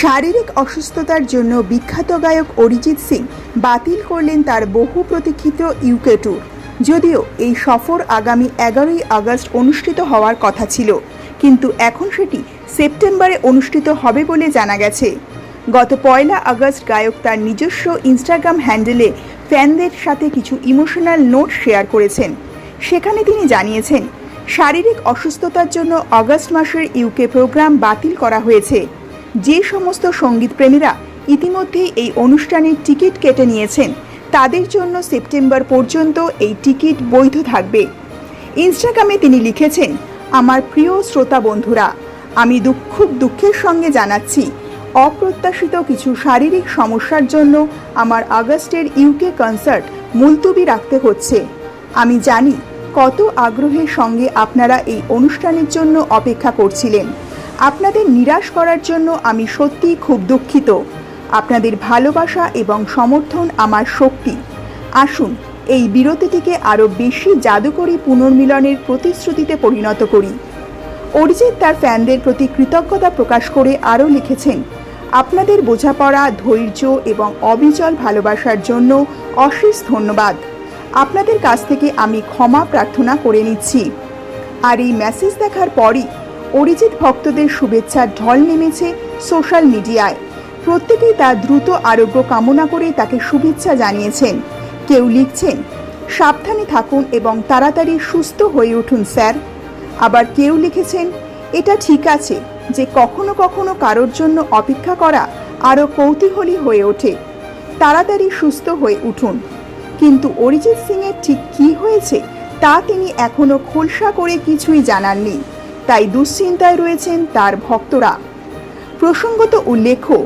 শারীরিক অসুস্থতার জন্য বিখ্যাত গায়ক অরিজিৎ সিং বাতিল করলেন তার বহু প্রতীক্ষিত ইউকে ট্যুর। যদিও এই সফর আগামী এগারোই আগস্ট অনুষ্ঠিত হওয়ার কথা ছিল, কিন্তু এখন সেটি সেপ্টেম্বরে অনুষ্ঠিত হবে বলে জানা গেছে। গত পয়লা আগস্ট গায়ক তার নিজস্ব ইনস্টাগ্রাম হ্যান্ডেলে ফ্যানদের সাথে কিছু ইমোশনাল নোট শেয়ার করেছেন। সেখানে তিনি জানিয়েছেন, শারীরিক অসুস্থতার জন্য আগস্ট মাসের ইউকে প্রোগ্রাম বাতিল করা হয়েছে। যে সমস্ত সঙ্গীতপ্রেমীরা ইতিমধ্যেই এই অনুষ্ঠানের টিকিট কেটে নিয়েছেন, তাদের জন্য সেপ্টেম্বর পর্যন্ত এই টিকিট বৈধ থাকবে। ইনস্টাগ্রামে তিনি লিখেছেন, আমার প্রিয় শ্রোতা বন্ধুরা, আমি খুব দুঃখের সঙ্গে জানাচ্ছি, অপ্রত্যাশিত কিছু শারীরিক সমস্যার জন্য আমার আগস্টের ইউকে কনসার্ট মুলতুবি রাখতে হচ্ছে। আমি জানি কত আগ্রহের সঙ্গে আপনারা এই অনুষ্ঠানের জন্য অপেক্ষা করছিলেন। আপনাদের নিরাশ করার জন্য আমি সত্যিই খুব দুঃখিত। আপনাদের ভালোবাসা এবং সমর্থন আমার শক্তি। আসুন, এই বিরতিটিকে আরও বেশি জাদুকরী পুনর্মিলনের প্রতিশ্রুতিতে পরিণত করি। অরিজিৎ তার ফ্যানদের প্রতি কৃতজ্ঞতা প্রকাশ করে আরও লিখেছেন, আপনাদের বোঝাপড়া, ধৈর্য এবং অবিচল ভালোবাসার জন্য অশেষ ধন্যবাদ। আপনাদের কাছ থেকে আমি ক্ষমা প্রার্থনা করে নিচ্ছি। আর এই মেসেজ দেখার পরই অরিজিৎ ভক্তদের শুভেচ্ছার ঢল নেমেছে সোশ্যাল মিডিয়ায়। প্রত্যেকেই তার দ্রুত আরোগ্য কামনা করে তাকে শুভেচ্ছা জানিয়েছেন। কেউ লিখছেন, সাবধানে থাকুন এবং তাড়াতাড়ি সুস্থ হয়ে উঠুন, স্যার। আবার কেউ লিখেছেন, এটা ঠিক আছে যে কখনো কখনো কারোর জন্য অপেক্ষা করা আরও কৌতূহলী হয়ে ওঠে। তাড়াতাড়ি সুস্থ হয়ে উঠুন। কিন্তু অরিজিৎ সিংয়ের ঠিক কী হয়েছে তা তিনি এখনও খোলসা করে কিছুই জানাননি। তাই দুশ্চিন্তায় রয়েছেন তার ভক্তরা। প্রসঙ্গত উল্লেখ্য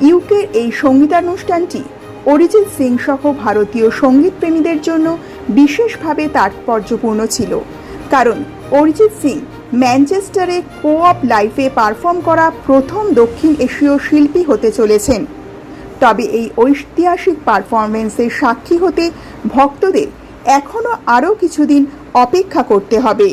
ইউকের এই সঙ্গীতানুষ্ঠানটি অরিজিৎ সিং সহ ভারতীয় সঙ্গীতপ্রেমীদের জন্য বিশেষভাবে তাৎপর্যপূর্ণ ছিল। কারণ অরিজিৎ সিং ম্যানচেস্টারে কো অপ লাইফে পারফর্ম করা প্রথম দক্ষিণ এশীয় শিল্পী হতে চলেছেন। তবে এই ঐতিহাসিক পারফরমেন্সের সাক্ষী হতে ভক্তদের এখনও আরও কিছুদিন অপেক্ষা করতে হবে।